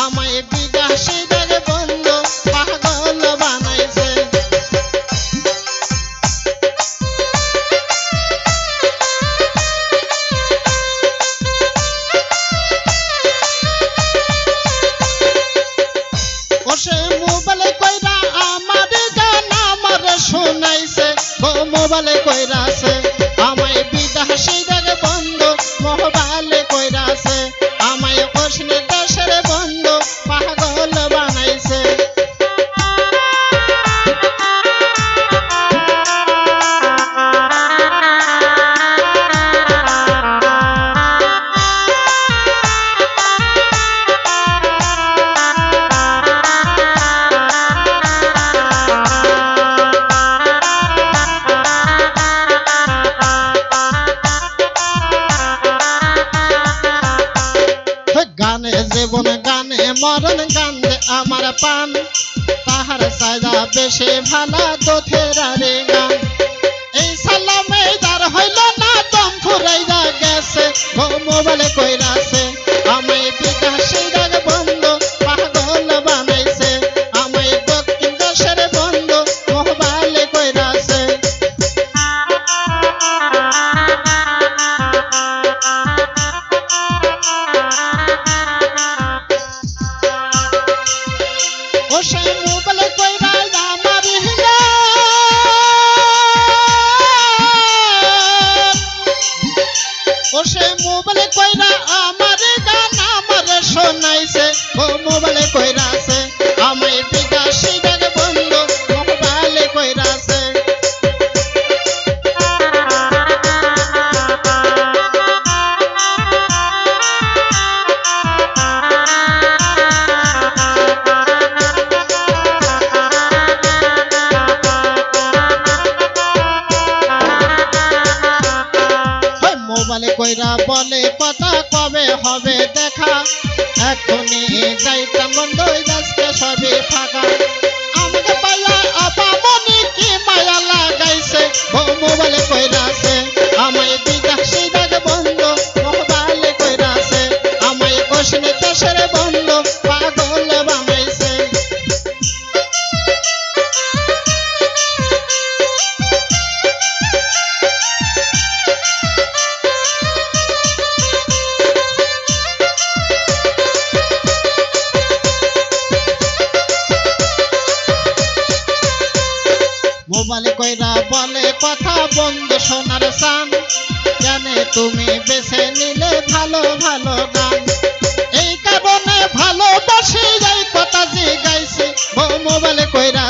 আমায় বিকাশীদের বন্ধু, পাগল বানাইছে। ওসে মোবাইলে কইরা আমার গান আমার শোনাইছে, ও মোবাইলে কইরাছে আমায় বিদাসীদের বন্ধু, মোবাইলে মরণ গান আমার পান তাহার সাজা বেশে ভালা দোথেরা রে গান। এই সালামে যার হইল না দম ফুরাইয়া গেছে। মোবাইলে কইরাছে ও সে মোবাইলে কইরা আমার গান আমার শোনাইছে ও মোবাইলে কইরাছে মোবাইলে কইরা বলে, কথা কবে হবে দেখা? এখনই যাইতাম বন্ধ সবই ফাঁকা। আমাকে পাইয়া আপামনি কি মায়া লাগাইছে? ও মোবাইলে কইরাছে কইরা বলে, কথা বন্ধু সোনার সান জানে তুমি বেছে নিলে ভালো ভালো গান। এই কারণে ভালোবাসি যাই কথা জিগাইছি। বউ মোবাইলে কইরা